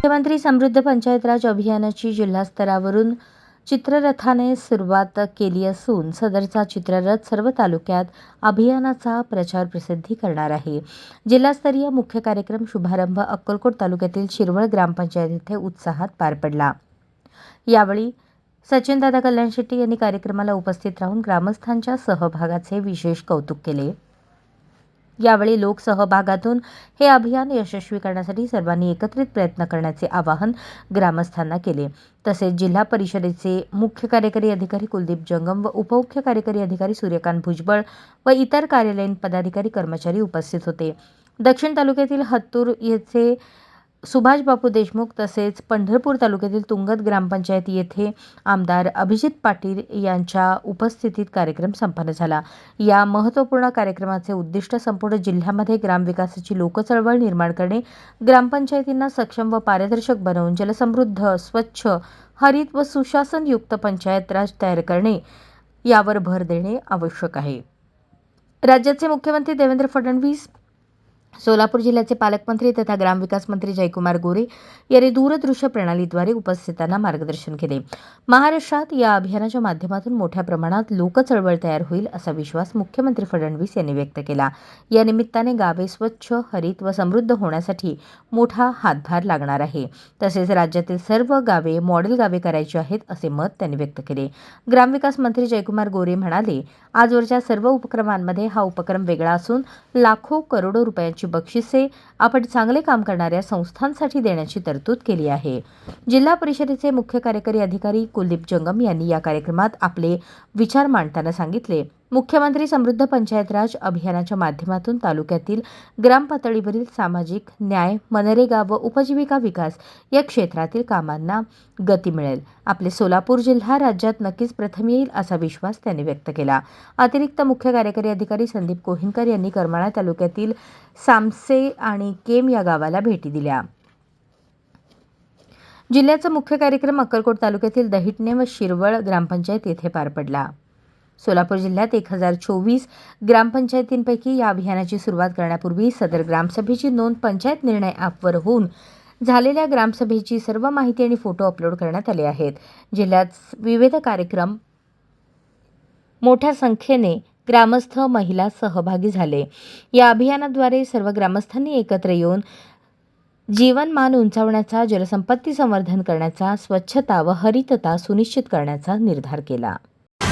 मुख्यमंत्री समृद्ध पंचायत राज अभियानाची जिल्हास्तरावरून चित्ररथाने सुरुवात केली असून सदरचा चित्ररथ सर्व तालुक्यात अभियानाचा प्रचार प्रसिद्धी करणार आहे. जिल्हास्तरीय मुख्य कार्यक्रम शुभारंभ अक्कलकोट तालुक्यातील शिरवळ ग्रामपंचायत येथे उत्साहात पार पडला. यावेळी सचिनदादा कल्याण शेट्टी यांनी कार्यक्रमाला उपस्थित राहून ग्रामस्थांच्या सहभागाचे विशेष कौतुक केले. यावेळी लोकसहभागातून हे अभियान यशस्वी करण्यासाठी सर्वांनी एकत्रित प्रयत्न करण्याचे आवाहन ग्रामस्थांना केले. तसेच जिल्हा परिषदेचे मुख्य कार्यकारी अधिकारी कुलदीप जंगम व उपमुख्य कार्यकारी अधिकारी सूर्यकांत भुजबळ व इतर कार्यालयीन पदाधिकारी कर्मचारी उपस्थित होते. दक्षिण तालुक्यातील हत्तूर येथे सुभाषबापू देशमुख तसेच पंढरपूर तालुक्यातील तुंगत ग्रामपंचायत येथे आमदार अभिजित पाटील यांच्या उपस्थितीत कार्यक्रम संपन्न झाला. या महत्त्वपूर्ण कार्यक्रमाचे उद्दिष्ट संपूर्ण जिल्ह्यामध्ये ग्रामविकासाची लोकचळवळ निर्माण करणे ग्रामपंचायतींना सक्षम व पारदर्शक बनवून जलसमृद्ध स्वच्छ हरित व सुशासनयुक्त पंचायत राज तयार करणे यावर भर देणे आवश्यक आहे. राज्याचे मुख्यमंत्री देवेंद्र फडणवीस सोलापूर जिल्ह्याचे पालकमंत्री तथा ग्रामविकास मंत्री जयकुमार गोरे यांनी दूरदृश्य प्रणालीद्वारे उपस्थितांना मार्गदर्शन केले. महाराष्ट्रात या अभियानाच्या माध्यमातून मोठ्या प्रमाणात लोकचळवळ तयार होईल असा विश्वास मुख्यमंत्री फडणवीस यांनी व्यक्त केला. या निमित्ताने गावे स्वच्छ हरित व समृद्ध होण्यासाठी मोठा हातभार लागणार आहे. तसेच राज्यातील सर्व गावे मॉडेल गावे करायची आहेत असे मत त्यांनी व्यक्त केले. ग्रामविकास मंत्री जयकुमार गोरे म्हणाले आजवरच्या सर्व उपक्रमांमध्ये हा उपक्रम वेगळा असून लाखो करोडो रुपयांची बक्षिसे आपण चांगले काम करणाऱ्या संस्थांसाठी देण्याची तरतूद केली आहे. जिल्हा परिषदेचे मुख्य कार्यकारी अधिकारी कुलदीप जंगम यांनी या कार्यक्रमात आपले विचार मांडताना सांगितले. मुख्यमंत्री समृद्ध पंचायत राज अभियानाच्या माध्यमातून तालुक्यातील ग्रामपातळीवरील सामाजिक न्याय मनरेगा व उपजीविका विकास या क्षेत्रातील कामांना गती मिळेल. आपले सोलापूर जिल्हा राज्यात नक्कीच प्रथम येईल असा विश्वास त्यांनी व्यक्त केला. अतिरिक्त मुख्य कार्यकारी अधिकारी संदीप कोहिनकर यांनी करमाळा तालुक्यातील सामसे आणि केम या गावाला भेटी दिल्या. जिल्ह्याचा मुख्य कार्यक्रम अक्कलकोट तालुक्यातील दहिटणे व शिरवळ ग्रामपंचायत येथे पार पडला. सोलापूर जिल्ह्यात एक हजार चोवीस ग्रामपंचायतींपैकी या अभियानाची सुरुवात करण्यापूर्वी सदर ग्रामसभेची नोंद पंचायत निर्णय ॲपवर होऊन झालेल्या ग्रामसभेची सर्व माहिती आणि फोटो अपलोड करण्यात आले आहेत. जिल्ह्यात विविध कार्यक्रम मोठ्या संख्येने ग्रामस्थ महिला सहभागी झाले. या अभियानाद्वारे सर्व ग्रामस्थांनी एकत्र येऊन जीवनमान उंचावण्याचा जलसंपत्ती संवर्धन करण्याचा स्वच्छता व हरितता सुनिश्चित करण्याचा निर्धार केला.